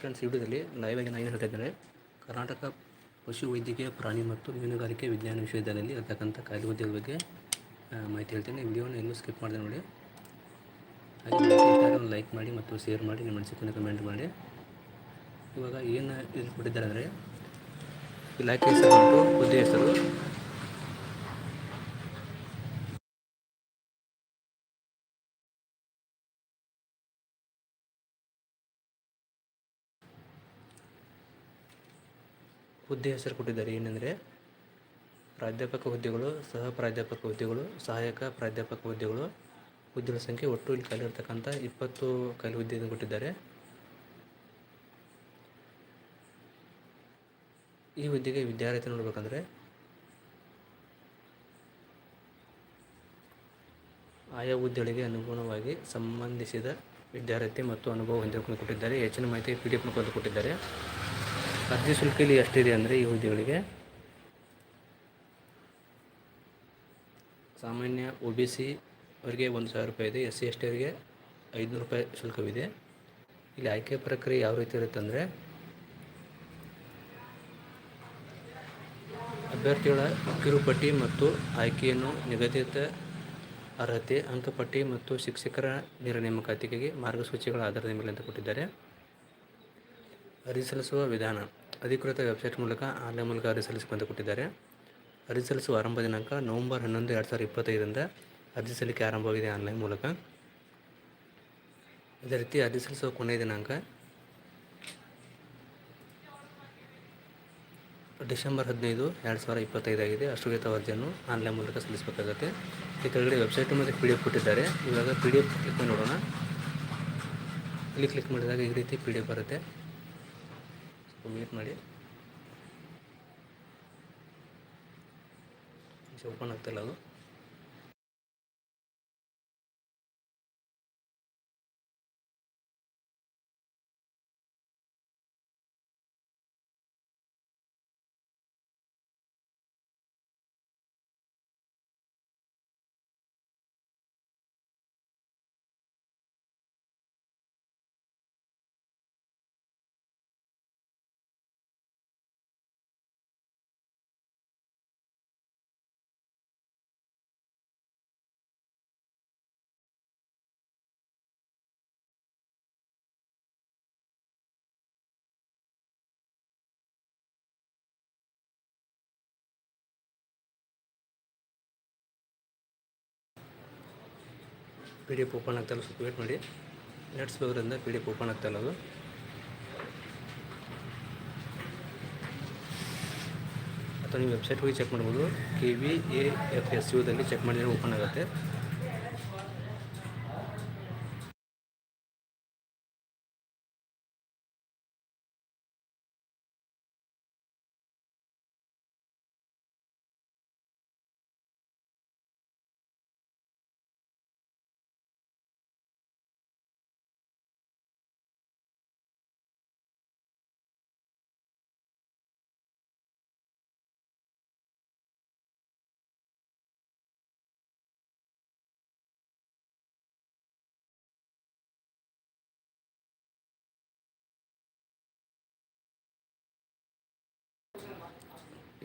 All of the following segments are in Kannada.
ಫ್ರೆಂಡ್ಸ್ ವಿಡಿಯೋದಲ್ಲಿ ಲೈವಾಗಿ ನಾನು ಏನು ಹೇಳ್ತಾ ಇದ್ದೇನೆ ಕರ್ನಾಟಕ ಪಶು ವೈದ್ಯಕೀಯ ಪ್ರಾಣಿ ಮತ್ತು ಮೀನುಗಾರಿಕೆ ವಿಜ್ಞಾನ ವಿಶ್ವವಿದ್ಯಾಲಯದಲ್ಲಿ ಇರತಕ್ಕಂಥ ಕಾಯಿಲೆ ಉದ್ಯೋಗದ ಬಗ್ಗೆ ಮಾಹಿತಿ ಹೇಳ್ತೇನೆ. ವಿಡಿಯೋನ ಎಲ್ಲೂ ಸ್ಕಿಪ್ ಮಾಡಿದೆ ನೋಡಿ. ಹಾಗೆ ಲೈಕ್ ಮಾಡಿ ಮತ್ತು ಶೇರ್ ಮಾಡಿ, ನಿಮ್ಮ ಅನಿಸಿಕೆಯನ್ನು ಕಮೆಂಟ್ ಮಾಡಿ. ಇವಾಗ ಏನು ಇಲ್ಲಿ ಕೊಟ್ಟಿದ್ದಾರೆ ಅಂದರೆ, ಇಲಾಖೆ ಹೆಸರು ಹುದ್ದೆ ಹೆಸರು. ಹುದ್ದೆ ಹೆಸರು ಕೊಟ್ಟಿದ್ದಾರೆ. ಏನೆಂದರೆ ಪ್ರಾಧ್ಯಾಪಕ ಹುದ್ದೆಗಳು, ಸಹ ಪ್ರಾಧ್ಯಾಪಕ ಹುದ್ದೆಗಳು, ಸಹಾಯಕ ಪ್ರಾಧ್ಯಾಪಕ ಹುದ್ದೆಗಳು, ಹುದ್ದೆಗಳ ಸಂಖ್ಯೆ ಒಟ್ಟು ಇಲ್ಲಿ ಖಾಲಿ ಇರ್ತಕ್ಕಂಥ ಇಪ್ಪತ್ತು ಖಾಲಿ ಹುದ್ದೆಯನ್ನು ಕೊಟ್ಟಿದ್ದಾರೆ. ಈ ಹುದ್ದೆಗೆ ವಿದ್ಯಾರ್ಥಿ ನೋಡಬೇಕಂದ್ರೆ ಆಯಾ ಹುದ್ದೆಗಳಿಗೆ ಅನುಗುಣವಾಗಿ ಸಂಬಂಧಿಸಿದ ವಿದ್ಯಾರ್ಥಿ ಮತ್ತು ಅನುಭವ ಹೊಂದಿಕೊಂಡು ಕೊಟ್ಟಿದ್ದಾರೆ. ಹೆಚ್ಚಿನ ಮಾಹಿತಿ ಪಿ ಡಿ ಎಫ್ ಮುಖಾಂತರ ಕೊಟ್ಟಿದ್ದಾರೆ. ಅರ್ಜಿ ಶುಲ್ಕ ಇಲ್ಲಿ ಎಷ್ಟಿದೆ ಅಂದರೆ ಈ ಹುದ್ದೆಗಳಿಗೆ? ಸಾಮಾನ್ಯ ಒ ಬಿ ಸಿ ಅವರಿಗೆ ಒಂದು ಸಾವಿರ ರೂಪಾಯಿ ಇದೆ, ಎಸ್ ಸಿ ಎಸ್ ಟಿ ಅವರಿಗೆ ಐದುನೂರು ರೂಪಾಯಿ ಶುಲ್ಕವಿದೆ. ಇಲ್ಲಿ ಆಯ್ಕೆ ಪ್ರಕ್ರಿಯೆ ಯಾವ ರೀತಿ ಇರುತ್ತೆ ಅಂದರೆ, ಅಭ್ಯರ್ಥಿಗಳ ಕಿರುಪಟ್ಟಿ ಮತ್ತು ಆಯ್ಕೆಯನ್ನು ನಿಗದಿತ ಅರ್ಹತೆ ಅಂಕಪಟ್ಟಿ ಮತ್ತು ಶಿಕ್ಷಕರ ನೇರ ನೇಮಕಾತಿಗೆ ಮಾರ್ಗಸೂಚಿಗಳ ಆಧಾರದ ಮೇಲೆ ಅಂತ ಕೊಟ್ಟಿದ್ದಾರೆ. ಅರ್ಜಿ ಸಲ್ಲಿಸುವ ವಿಧಾನ. ಅಧಿಕೃತ ವೆಬ್ಸೈಟ್ ಮೂಲಕ ಆನ್ಲೈನ್ ಮೂಲಕ ಅರ್ಜಿ ಸಲ್ಲಿಸಬೇಕಂತ ಕೊಟ್ಟಿದ್ದಾರೆ. ಅರ್ಜಿ ಸಲ್ಲಿಸುವ ಆರಂಭ ದಿನಾಂಕ ನವೆಂಬರ್ ಹನ್ನೊಂದು ಎರಡು ಸಾವಿರದ ಇಪ್ಪತ್ತೈದರಿಂದ ಅರ್ಜಿ ಸಲ್ಲಿಕೆ ಆರಂಭವಾಗಿದೆ ಆನ್ಲೈನ್ ಮೂಲಕ. ಅದೇ ರೀತಿ ಅರ್ಜಿ ಸಲ್ಲಿಸುವ ಕೊನೆಯ ದಿನಾಂಕ ಡಿಸೆಂಬರ್ ಹದಿನೈದು ಎರಡು ಸಾವಿರ ಇಪ್ಪತ್ತೈದಾಗಿದೆ ಅಷ್ಟುಗತ ಅರ್ಜಿಯನ್ನು ಆನ್ಲೈನ್ ಮೂಲಕ ಸಲ್ಲಿಸಬೇಕಾಗುತ್ತೆ. ಈ ಕೆಳಗಡೆ ವೆಬ್ಸೈಟು ಮತ್ತು ಪಿ ಡಿ ಎಫ್ ಕೊಟ್ಟಿದ್ದಾರೆ. ಇವಾಗ ಪಿ ಡಿ ಎಫ್ ಕ್ಲಿಕ್ ಮಾಡಿ ನೋಡೋಣ. ಇಲ್ಲಿ ಕ್ಲಿಕ್ ಮಾಡಿದಾಗ ಈ ರೀತಿ ಪಿ ಡಿ ಎಫ್ ಬರುತ್ತೆ. ವೇಟ್ ಮಾಡಿ. ಓಪನ್ ಆಗ್ತಿಲ್ಲ ಅದು. ಪಿ ಡಿ ಎಫ್ ಓಪನ್ ಆಗ್ತಾಯಿಲ್ಲ ಸ್ವಲ್ಪ ವೇಟ್ ಮಾಡಿ. ನೆಟ್ಸ್ ಬರೋದ್ರಿಂದ ಪಿ ಡಿ ಎಫ್ ಓಪನ್ ಆಗ್ತಾಯಿಲ್ಲ ಅದು. ಅಥವಾ ನೀವು ವೆಬ್ಸೈಟ್ ಹೋಗಿ ಚೆಕ್ ಮಾಡ್ಬೋದು. K V A F S ಯುದಲ್ಲಿ check ಮಾಡಿದರೆ ಓಪನ್ ಆಗುತ್ತೆ.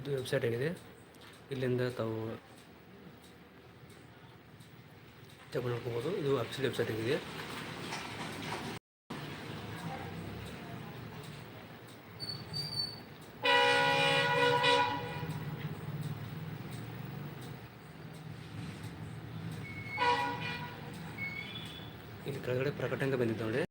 ಇದು ವೆಬ್ಸೈಟ್ ಆಗಿದೆ. ಇಲ್ಲಿಂದ ತಾವು ಚೆಕ್ ಮಾಡ್ಕೋಬೋದು ಇದು ಅಫಿಷಿಯಲ್ ವೆಬ್ಸೈಟ್ ಆಗಿದೆ. ಇಲ್ಲಿ ಕೆಳಗಡೆ ಪ್ರಕಟಣೆ ಬಂದಿದ್ದು ನೋಡಿ.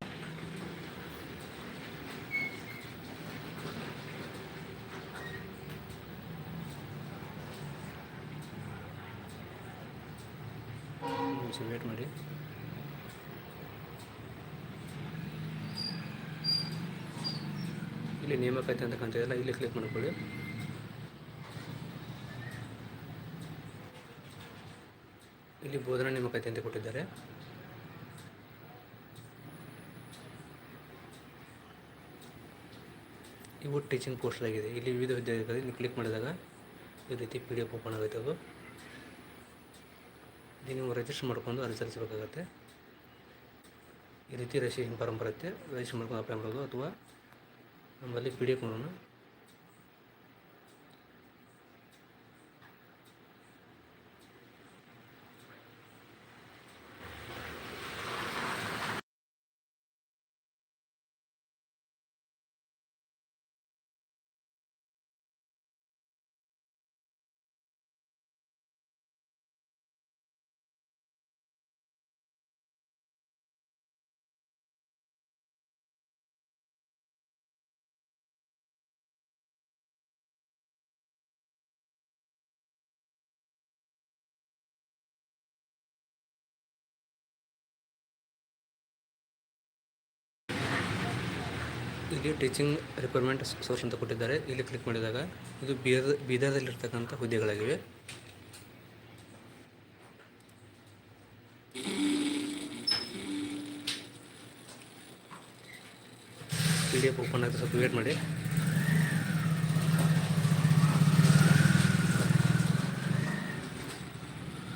ನಿಮಿಷ ವೇಟ್ ಮಾಡಿ. ಇಲ್ಲಿ ನೇಮಕಾತಿ ಅಂತ ಕಾಣ್ತಿದೆಯಲ್ಲ ಇಲ್ಲಿ ಕ್ಲಿಕ್ ಮಾಡ್ಕೊಳ್ಳಿ. ಇಲ್ಲಿ ಬೋಧನಾ ನೇಮಕಾತಿ ಅಂತ ಕೊಟ್ಟಿದ್ದಾರೆ. ಇವು ಟೀಚಿಂಗ್ ಪೋಸ್ಟ್ ಆಗಿದೆ ಇಲ್ಲಿ ವಿವಿಧ ವಿದ್ಯಾರ್ಥಿಗಳು ಇಲ್ಲಿ ಕ್ಲಿಕ್ ಮಾಡಿದಾಗ ಈ ರೀತಿ ಪಿ ಡಿ ಎಫ್ ಓಪನ್ ಆಗುತ್ತೆ ಅದು. ನೀವು ರಿಜಿಸ್ಟರ್ ಮಾಡ್ಕೊಂಡು ಅರ್ಜಿ ಸಲ್ಲಿಸಬೇಕಾಗತ್ತೆ. ಈ ರೀತಿ ರಿಜಿಸ್ಟ್ರೇಷನ್ ಫಾರ್ಮ್ ಬರುತ್ತೆ ರಿಜಿಸ್ಟರ್ ಮಾಡ್ಕೊಂಡು ಅಪ್ಲೈ ಮಾಡೋದು ಅಥವಾ ನಮ್ಮಲ್ಲಿ ಪಿ ಡಿ ಎಫ್ ಇಲ್ಲಿ ಟೀಚಿಂಗ್ ರಿಕ್ವೈರ್ಮೆಂಟ್ ಸೋರ್ಸ್ ಅಂತ ಕೊಟ್ಟಿದ್ದಾರೆ. ಇಲ್ಲಿ ಕ್ಲಿಕ್ ಮಾಡಿದಾಗ ಇದು ಬೀದರ್, ಬೀದರ್ದಲ್ಲಿರ್ತಕ್ಕಂಥ ಹುದ್ದೆಗಳಾಗಿವೆ. ಪಿ ಡಿ ಎಫ್ ಓಪನ್ ಆಗುತ್ತೆ ಸ್ವಲ್ಪ ವೇಟ್ ಮಾಡಿ.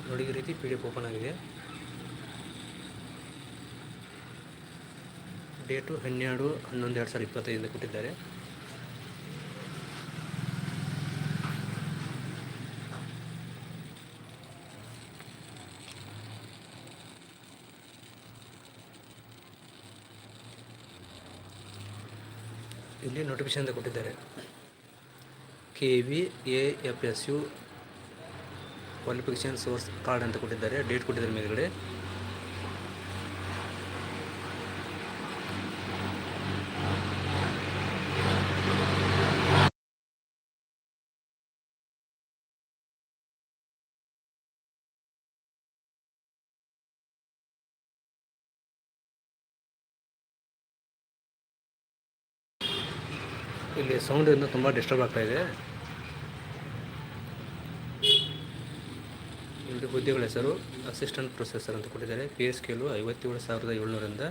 ನೋಡಿ ರೀತಿ ಪಿ ಡಿ ಎಫ್ ಓಪನ್ ಆಗಿದೆ. ಡೇಟು ಹನ್ನೆರಡು ಹನ್ನೊಂದು ಎರಡು ಸಾವಿರದ ಇಪ್ಪತ್ತೈದರಿಂದ ಕೊಟ್ಟಿದ್ದಾರೆ. ಇಲ್ಲಿ ನೋಟಿಫಿಕೇಶನ್ ಅಂತ ಕೊಟ್ಟಿದ್ದಾರೆ. K V A F S U qualification source card ಅಂತ ಕೊಟ್ಟಿದ್ದಾರೆ. ಡೇಟ್ ಕೊಟ್ಟಿದ್ದಾರೆ ಮೇಲ್ಗಡೆ ಇಲ್ಲಿ ಸೌಂಡಿಂದ ತುಂಬ ಡಿಸ್ಟರ್ಬ್ ಆಗ್ತಾ ಇದೆ. ಇಲ್ಲಿ ಹುದ್ದೆಗಳ ಹೆಸರು, ಅಸಿಸ್ಟೆಂಟ್ ಪ್ರೊಸೆಸರ್ ಅಂತ ಕೊಟ್ಟಿದ್ದಾರೆ. ಪಿ ಎಸ್ ಕೆಲು ಐವತ್ತೇಳು ಸಾವಿರದ ಏಳ್ನೂರಿಂದ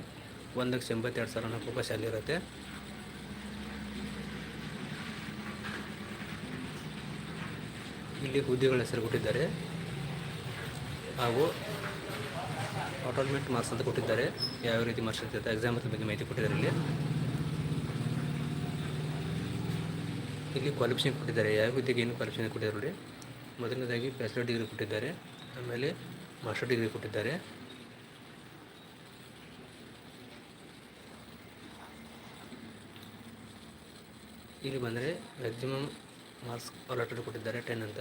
ಒಂದು ಲಕ್ಷ ಎಂಬತ್ತೆರಡು ಸಾವಿರ ನಾಲ್ಕು ಶಾಲೆ ಇರುತ್ತೆ ಇಲ್ಲಿ ಹುದ್ದೆಗಳ ಹೆಸರು ಕೊಟ್ಟಿದ್ದಾರೆ. ಹಾಗೂ ಅಟೋಲ್ಮೆಂಟ್ ಮಾರ್ಕ್ಸ್ ಅಂತ ಕೊಟ್ಟಿದ್ದಾರೆ. ಯಾವ ರೀತಿ ಮಾರ್ಕ್ಸ್ ಇರ್ತದೆ ಎಕ್ಸಾಮ್ ಬಗ್ಗೆ ಮಾಹಿತಿ ಕೊಟ್ಟಿದ್ದಾರೆ ಇಲ್ಲಿ. ಇಲ್ಲಿ ಕ್ವಾಲಿಫಿಕೇಷನ್ ಕೊಟ್ಟಿದ್ದಾರೆ. ಯಾವ ಹುದ್ದೆಗೆ ಏನು ಕ್ವಾಲಿಫಿಕೇಷನ್ ಕೊಟ್ಟಿದ್ದಾರೆ ನೋಡಿ. ಮೊದಲನೇದಾಗಿ ಬ್ಯಾಚುಲರ್ ಡಿಗ್ರಿ ಕೊಟ್ಟಿದ್ದಾರೆ. ಆಮೇಲೆ ಮಾಸ್ಟರ್ ಡಿಗ್ರಿ ಕೊಟ್ಟಿದ್ದಾರೆ. ಇಲ್ಲಿ ಬಂದರೆ ಮ್ಯಾಕ್ಸಿಮಮ್ ಮಾರ್ಕ್ಸ್ ಅಲಾಟೆಡ್ ಕೊಟ್ಟಿದ್ದಾರೆ ಟೆನ್ ಅಂತ.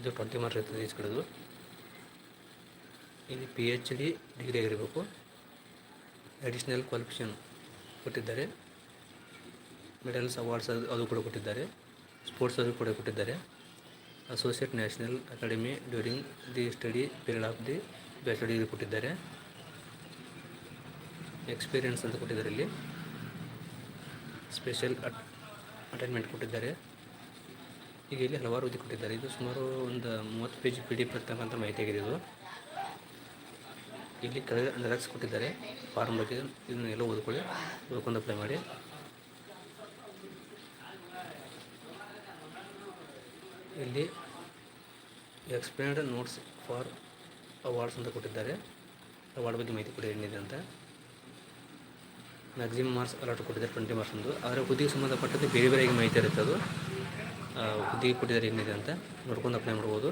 ಇದು ಟ್ವೆಂಟಿ ಮಾರ್ಕ್ಸ್ ಇರ್ತದೆ ಈಚ್ ಕಡೆದು. ಇಲ್ಲಿ ಪಿ ಎಚ್ ಡಿ ಡಿಗ್ರಿ ಆಗಿರಬೇಕು. ಅಡಿಷ್ನಲ್ ಕ್ವಾಲಿಫಿಕೇಷನ್ ಕೊಟ್ಟಿದ್ದಾರೆ. ಮೆಡಲ್ಸ್ ಅವಾರ್ಡ್ಸ್ ಅದು ಅದು ಕೂಡ ಕೊಟ್ಟಿದ್ದಾರೆ. ಸ್ಪೋರ್ಟ್ಸ್ ಅದು ಕೂಡ ಕೊಟ್ಟಿದ್ದಾರೆ. Associate national academy during the study period of the bachelor degree ಕೊಟ್ಟಿದ್ದಾರೆ. ಎಕ್ಸ್ಪೀರಿಯನ್ಸ್ ಅಂತ ಕೊಟ್ಟಿದ್ದಾರೆ ಇಲ್ಲಿ. ಸ್ಪೆಷಲ್ ಅಟ್ ಅಟೈನ್ಮೆಂಟ್ ಕೊಟ್ಟಿದ್ದಾರೆ. ಈಗ ಇಲ್ಲಿ ಹಲವಾರು ಓದಿ ಕೊಟ್ಟಿದ್ದಾರೆ. ಇದು ಸುಮಾರು ಒಂದು ಮೂವತ್ತು ಪೇಜ್ ಪಿ ಡಿ ಬರ್ತಕ್ಕಂಥ ಇರ್ತಕ್ಕಂಥ ಮಾಹಿತಿ ಆಗಿದೆ ಇದು. ಇಲ್ಲಿ ಕೆಳಗೆ ಜೆರಾಕ್ಸ್ ಕೊಟ್ಟಿದ್ದಾರೆ. ಫಾರ್ಮ್ ಬಗ್ಗೆ ಇದನ್ನೆಲ್ಲ ಓದ್ಕೊಳ್ಳಿ. ಓದ್ಕೊಂಡು ಅಪ್ಲೈ ಮಾಡಿ. ಇಲ್ಲಿ ಎಕ್ಸ್ಪ್ಲೇನ್ಡ್ ನೋಟ್ಸ್ ಫಾರ್ ಅವಾರ್ಡ್ಸ್ ಅಂತ ಕೊಟ್ಟಿದ್ದಾರೆ. ಅವಾರ್ಡ್ ಬಗ್ಗೆ ಮಾಹಿತಿ ಕೊಡಿ ಏನಿದೆ ಅಂತ. ಮ್ಯಾಕ್ಸಿಮಮ್ ಮಾರ್ಕ್ಸ್ ಅಲಾಟ್ ಕೊಟ್ಟಿದ್ದಾರೆ ಟ್ವೆಂಟಿ ಮಾರ್ಕ್ಸ್ ಒಂದು ಆದರೆ ಹುದ್ದೆಗೆ ಸಂಬಂಧಪಟ್ಟಂತೆ ಬೇರೆ ಬೇರೆಯಾಗಿ ಮಾಹಿತಿ ಇರುತ್ತೆ ಅದು. ಹುದ್ದೆಗೆ ಕೊಟ್ಟಿದ್ದಾರೆ ಏನಿದೆ ಅಂತ ನೋಡ್ಕೊಂಡು ಅಪ್ಲೈ ಮಾಡ್ಬೋದು.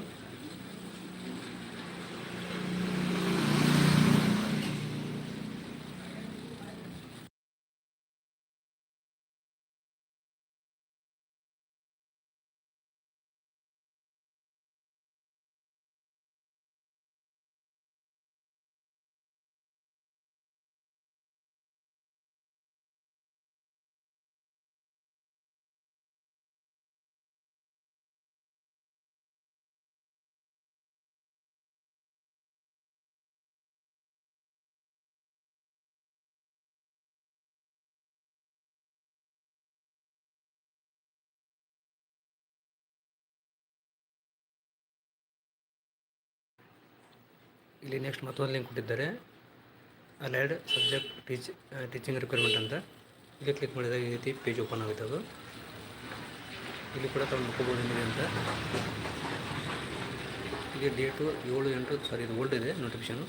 ಇಲ್ಲಿ ನೆಕ್ಸ್ಟ್ ಮತ್ತೊಂದು ಲಿಂಕ್ ಕೊಟ್ಟಿದ್ದಾರೆ. Allied subject teach teaching requirement ಅಂತ. ಇಲ್ಲಿ ಕ್ಲಿಕ್ ಮಾಡಿದಾಗ ಈ ರೀತಿ ಪೇಜ್ ಓಪನ್ ಆಗುತ್ತೆ ಅದು. ಇಲ್ಲಿ ಕೂಡ ತಾವು ಮುಖಬೋದು ಏನಿದೆ ಅಂತ. ಇಲ್ಲಿ ಡೇಟು ಏಳು ಎಂಟು ಸಾರಿ ಇದು ಓಲ್ಡ್ ಇದೆ ನೋಟಿಫಿಕೇಶನು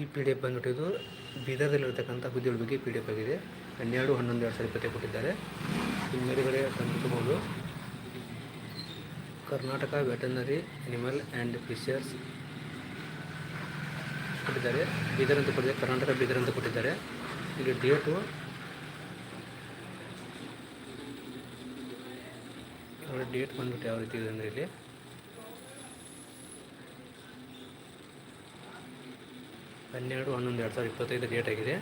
ಈ ಪಿ ಡಿ ಎಫ್ ಬಂದ್ಬಿಟ್ಟು ಇದು ಬೀದರ್ದಲ್ಲಿರ್ತಕ್ಕಂಥ ಹುದ್ದೆಗಳ ಬಗ್ಗೆ ಪಿ ಡಿ ಎಫ್ ಆಗಿದೆ. ಹನ್ನೆರಡು, ಹನ್ನೊಂದು, ಎರಡು ಸಾವಿರ ಇಪ್ಪತ್ತೈದು ಕೊಟ್ಟಿದ್ದಾರೆ. ಇನ್ನು ಮೇಲುಗಡೆ ಗಮನಿಸಬಹುದು Karnataka veterinary animal and fishers ಕೊಟ್ಟಿದ್ದಾರೆ. ಬೀದರ್ ಅಂತ ಕೊಟ್ಟಿದ್ದಾರೆ. ಕರ್ನಾಟಕ ಬೀದರ್ ಅಂತ ಕೊಟ್ಟಿದ್ದಾರೆ. ಇಲ್ಲಿ ಡೇಟು ಅವರ ಡೇಟ್ ಬಂದ್ಬಿಟ್ಟು ಯಾವ ರೀತಿ ಇದೆ ಅಂದರೆ ಇಲ್ಲಿ ಹನ್ನೆರಡು ಹನ್ನೊಂದು ಎರಡು ಸಾವಿರದ ಇಪ್ಪತ್ತೈದು ಡೇಟ್ ಆಗಿದೆ.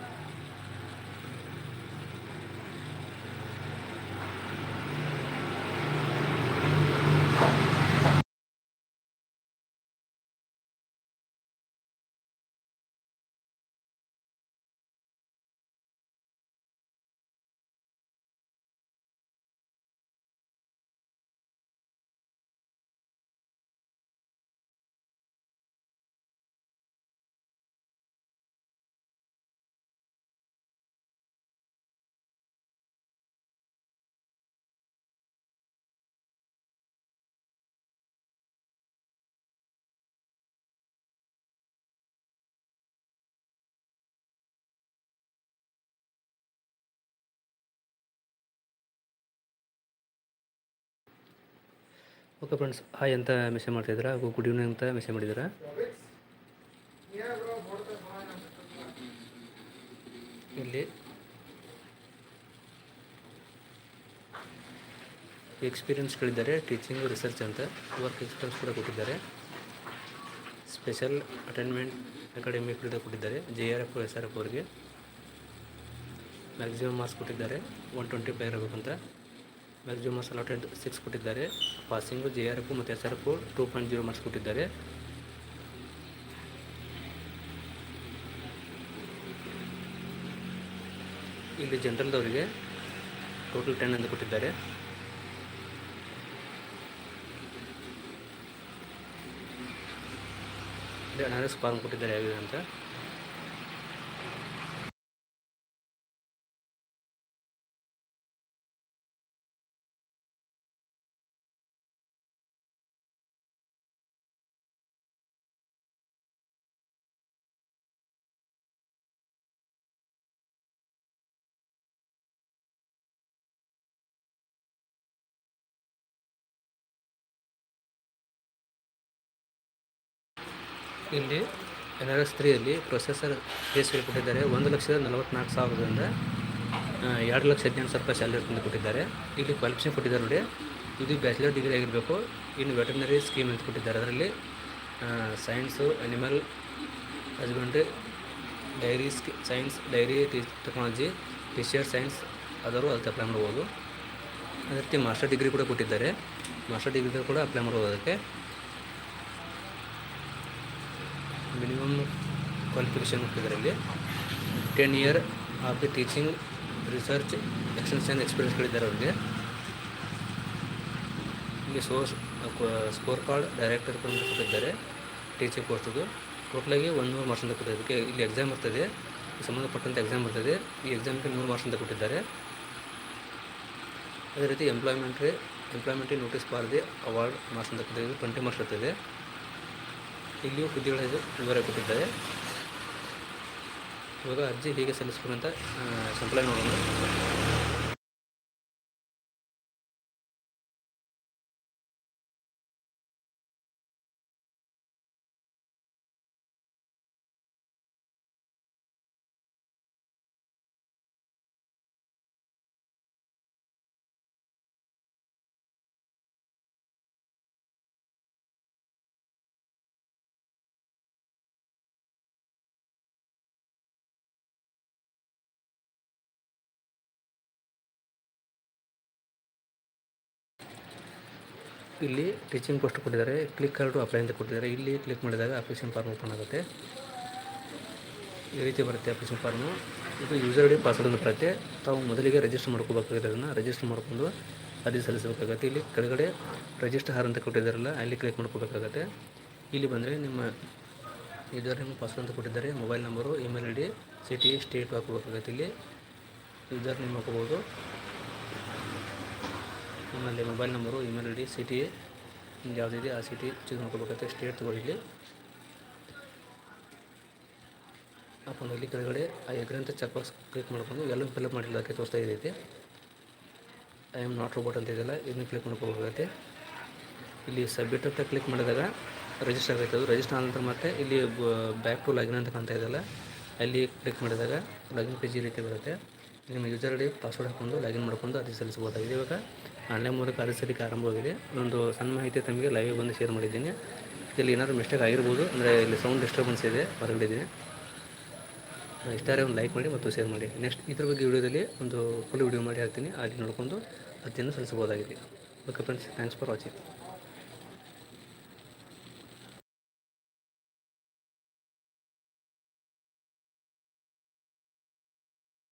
ಓಕೆ ಫ್ರೆಂಡ್ಸ್ ಹಾಯ್ ಅಂತ ಮೆಸೇಜ್ ಮಾಡ್ತಾಯಿದ್ದೀರಾ ಹಾಗೂ ಗುಡ್ ಈವ್ನಿಂಗ್ ಅಂತ ಮೆಸೇಜ್ ಮಾಡಿದ್ದೀರಾ? ಇಲ್ಲಿ. ಎಕ್ಸ್ಪೀರಿಯನ್ಸ್ ಕೇಳಿದ್ದಾರೆ ಟೀಚಿಂಗ್ ರಿಸರ್ಚ್ ಅಂತ ವರ್ಕ್ ಎಕ್ಸ್ಪೀರಿಯನ್ಸ್ ಕೂಡ ಕೊಟ್ಟಿದ್ದಾರೆ. ಸ್ಪೆಷಲ್ ಅಟೆಂಡ್ಮೆಂಟ್ ಅಕಾಡೆಮಿ ಕೂಡ ಕೊಟ್ಟಿದ್ದಾರೆ J R F S R F ಅವರಿಗೆ. ಮ್ಯಾಕ್ಸಿಮಮ್ ಮಾರ್ಕ್ಸ್ ಕೊಟ್ಟಿದ್ದಾರೆ ಒನ್ ಟ್ವೆಂಟಿ ಫೈವ್ ಇರಬೇಕಂತ ಮ್ಯಾಕ್ಸಿಮಮ್ ಅಲಾಟೆಡ್ ಸಿಕ್ಸ್ ಕೊಟ್ಟಿದ್ದಾರೆ. ಪಾಸಿಂಗು, ಜೆ ಆರ್ ಎಫ್ ಮತ್ತು S R F two point zero marks ಕೊಟ್ಟಿದ್ದಾರೆ. ಇಲ್ಲಿ ಜನರಲ್ದವರಿಗೆ ಟೋಟಲ್ ಟೆನ್ ಅಂತ ಕೊಟ್ಟಿದ್ದಾರೆ. ಅನಾರಸ್ ಫಾರ್ಮ್ ಕೊಟ್ಟಿದ್ದಾರೆ ಯಾವ್ಯಾವ ಅಂತ. ಇಲ್ಲಿ ಎನ್ ಆರ್ ಎಸ್ ತ್ರೀಯಲ್ಲಿ ಪ್ರೊಸೆಸರ್ ಬೇಸ್ಗೆ ಕೊಟ್ಟಿದ್ದಾರೆ. ಒಂದು ಲಕ್ಷದ ನಲವತ್ನಾಲ್ಕು ಸಾವಿರದಿಂದ ಎರಡು ಲಕ್ಷ ಹದಿನೆಂಟು ಸಾವಿರ ರೂಪಾಯಿ ಸ್ಯಾಲರಿ ತಂದು ಕೊಟ್ಟಿದ್ದಾರೆ. ಇಲ್ಲಿ ಕ್ವಾಲಿಫಿಕೇಷನ್ ಕೊಟ್ಟಿದ್ದಾರೆ ನೋಡಿ. ಇದು ಬ್ಯಾಚುಲರ್ ಡಿಗ್ರಿ ಆಗಿರಬೇಕು. ಇನ್ನು ವೆಟರ್ನರಿ ಸ್ಕೀಮ್ ಅಂತ ಕೊಟ್ಟಿದ್ದಾರೆ. ಅದರಲ್ಲಿ science animal husbandry dairy ಸ್ಕಿ science dairy technology fishery science ಆದರೂ ಅದಕ್ಕೆ ಅಪ್ಲೈ ಮಾಡ್ಬೋದು. ಅದೇ ಮಾಸ್ಟರ್ ಡಿಗ್ರಿ ಕೂಡ ಕೊಟ್ಟಿದ್ದಾರೆ. ಮಾಸ್ಟರ್ ಡಿಗ್ರಿ ಕೂಡ ಅಪ್ಲೈ ಮಾಡ್ಬೋದು ಅದಕ್ಕೆ. ಮಿನಿಮಮ್ ಕ್ವಾಲಿಫಿಕೇಷನ್ ಇಲ್ಲಿ ten year of teaching research extension experience ಗಳಿದ್ದಾರೆ ಅವ್ರಿಗೆ. ಇಲ್ಲಿ ಸೋರ್ಸ್ ಸ್ಕೋರ್ ಕಾರ್ಡ್ ಡೈರೆಕ್ಟರ್ ಕೊಟ್ಟಿದ್ದಾರೆ ಟೀಚಿಂಗ್ ಕೋರ್ಸದು ಟೋಟ್ಲಾಗಿ ಒಂದು ನೂರು ಮಾರ್ಕ್ಸ್ ಅಂತ ಕೊಟ್ಟಿದ್ದಾರೆ. ಅದಕ್ಕೆ ಇಲ್ಲಿ ಎಕ್ಸಾಮ್ ಬರ್ತದೆ. ಸಂಬಂಧಪಟ್ಟಂಥ ಎಕ್ಸಾಮ್ ಬರ್ತದೆ. ಈ ಎಕ್ಸಾಮ್ಗೆ ನೂರು ಮಾರ್ಕ್ಸ್ ಅಂತ ಕೊಟ್ಟಿದ್ದಾರೆ. ಅದೇ ರೀತಿ ಎಂಪ್ಲಾಯ್ಮೆಂಟ್ರಿ ಎಂಪ್ಲಾಯ್ಮೆಂಟ್ರಿ ನೋಟಿಸ್ ಬಾರ್ದೆ ಅವಾರ್ಡ್ ಮಾರ್ಕ್ಸ್ ಅಂತ ಕೊಟ್ಟಿದ್ದಾರೆ. ಟ್ವೆಂಟಿ ಮಾರ್ಕ್ಸ್ ಇರ್ತದೆ. ಇಲ್ಲಿಯೂ ಹುದ್ದೆಗಳ ಇದು ವಿವರ ಕೊಟ್ಟಿದ್ದಾರೆ. ಇವಾಗ ಅರ್ಜಿ ಹೇಗೆ ಸಲ್ಲಿಸಬೇಕಂತ ಸಂಪ್ಲೈ ನೋಡೋಣ. ಇಲ್ಲಿ ಟೀಚಿಂಗ್ ಪೋಸ್ಟ್ ಕೊಟ್ಟಿದ್ದಾರೆ. ಕ್ಲಿಕ್ ಕಾರ್ಡು ಅಪ್ಲೈ ಅಂತ ಕೊಟ್ಟಿದ್ದಾರೆ. ಇಲ್ಲಿ ಕ್ಲಿಕ್ ಮಾಡಿದಾಗ ಅಪ್ಲಿಕೇಶನ್ ಫಾರ್ಮ್ ಓಪನ್ ಆಗುತ್ತೆ. ಈ ರೀತಿ ಬರುತ್ತೆ ಅಪ್ಲಿಕೇಶನ್ ಫಾರ್ಮು ಇದು ಯೂಸರ್ ಐ ಪಾಸ್ವರ್ಡ್ ಅಂತ ಬರುತ್ತೆ ತಾವು ಮೊದಲಿಗೆ ರಿಜಿಸ್ಟರ್ ಮಾಡ್ಕೋಬೇಕಾಗುತ್ತೆ ಅದನ್ನು ರಿಜಿಸ್ಟರ್ ಮಾಡ್ಕೊಂಡು ಅರ್ಜಿ ಸಲ್ಲಿಸಬೇಕಾಗತ್ತೆ. ಇಲ್ಲಿ ಕೆಳಗಡೆ ರಿಜಿಸ್ಟರ್ ಹಾರ್ ಅಂತ ಕೊಟ್ಟಿದ್ದಾರಲ್ಲ, ಅಲ್ಲಿ ಕ್ಲಿಕ್ ಮಾಡ್ಕೋಬೇಕಾಗತ್ತೆ. ಇಲ್ಲಿ ಬಂದರೆ ನಿಮ್ಮ ಯೂಸರ್ ನೇಮ್ ಪಾಸ್ವರ್ಡ್ ಅಂತ ಕೊಟ್ಟಿದ್ದಾರೆ. Mobile number email I D city state ಹಾಕೋಬೇಕಾಗತ್ತೆ ಇಲ್ಲಿ ಯೂಸರ್ ನೇಮ್ ಹಾಕೋಬೋದು ನಿಮ್ಮಲ್ಲಿ mobile number email I D city ನಿಮ್ಗೆ ಯಾವುದಿದೆ ಆ ಸಿಟಿ ಚೂಸ್ ಮಾಡ್ಕೋಬೇಕಾಗುತ್ತೆ ಸ್ಟೇಟ್ ತಗೊಳ್ಳಿ ಹಾಕೊಂಡು ಇಲ್ಲಿ ಕೆಳಗಡೆ ಆ ಎಗ್ರಿ ಅಂತ ಚೆಕ್ ಬಾಕ್ಸ್ ಕ್ಲಿಕ್ ಮಾಡ್ಕೊಂಡು ಎಲ್ಲ ಫಿಲ್ಅಪ್ ಮಾಡಿಲ್ಲ ಅದಕ್ಕೆ ತೋರಿಸ್ತಾ ಇದೈತೆ. ಐ ಆಮ್ ನಾಟ್ ರೋಬೋಟ್ ಅಂತ ಇದೆಯಲ್ಲ, ಇದನ್ನು ಕ್ಲಿಕ್ ಮಾಡ್ಕೋಬೇಕಾಗುತ್ತೆ. ಇಲ್ಲಿ ಸಬ್ಮಿಟ್ ಅಂತ ಕ್ಲಿಕ್ ಮಾಡಿದಾಗ ರಿಜಿಸ್ಟರ್ ಆಗೈತೆ ಅದು. ರಿಜಿಸ್ಟರ್ ಆದ ನಂತರ ಮತ್ತೆ ಇಲ್ಲಿ ಬ್ಯಾಕ್ ಟು ಲಾಗಿನ್ ಅಂತ ಕಾಣ್ತಾ ಇದೆಯಲ್ಲ, ಅಲ್ಲಿ ಕ್ಲಿಕ್ ಮಾಡಿದಾಗ ಲಾಗಿನ್ ಪೇಜ್ ಈ ರೀತಿ ಬರುತ್ತೆ. ನಿಮ್ಮ ಯೂಸರ್ ಐಡಿ ಪಾಸ್ವರ್ಡ್ ಹಾಕೊಂಡು ಲಾಗಿನ್ ಮಾಡ್ಕೊಂಡು ಅರ್ಜಿ ಸಲ್ಲಿಸಬಹುದಾಗಿದೆ. ಇವಾಗ ಆನ್ಲೈನ್ ಮೂಲಕ ಅರ್ಜಿ ಸಲ್ಲಿಕೆ ಆರಂಭವಾಗಿದೆ. ಒಂದು ಸಣ್ಣ ಮಾಹಿತಿ ತಮಗೆ ಲೈವ್ ಬಂದು ಶೇರ್ ಮಾಡಿದ್ದೀನಿ. ಇಲ್ಲಿ ಏನಾದರೂ ಮಿಸ್ಟೇಕ್ ಆಗಿರ್ಬೋದು, ಅಂದರೆ ಇಲ್ಲಿ ಸೌಂಡ್ ಡಿಸ್ಟರ್ಬೆನ್ಸ್ ಇದೆ, ಹೊರಗಡೆ ಇದ್ದೀನಿ ಇಷ್ಟಾರೆ ಒಂದು ಲೈಕ್ ಮಾಡಿ ಮತ್ತು ಶೇರ್ ಮಾಡಿ. ನೆಕ್ಸ್ಟ್ ಇದ್ರ ಬಗ್ಗೆ ವಿಡಿಯೋದಲ್ಲಿ ಒಂದು ಫುಲ್ ವಿಡಿಯೋ ಮಾಡಿ ಹಾಕ್ತೀನಿ ಅಲ್ಲಿ ನೋಡ್ಕೊಂಡು ಅರ್ಜಿಯನ್ನು ಸಲ್ಲಿಸಬಹುದಾಗಿದೆ. Okay friends thanks for watching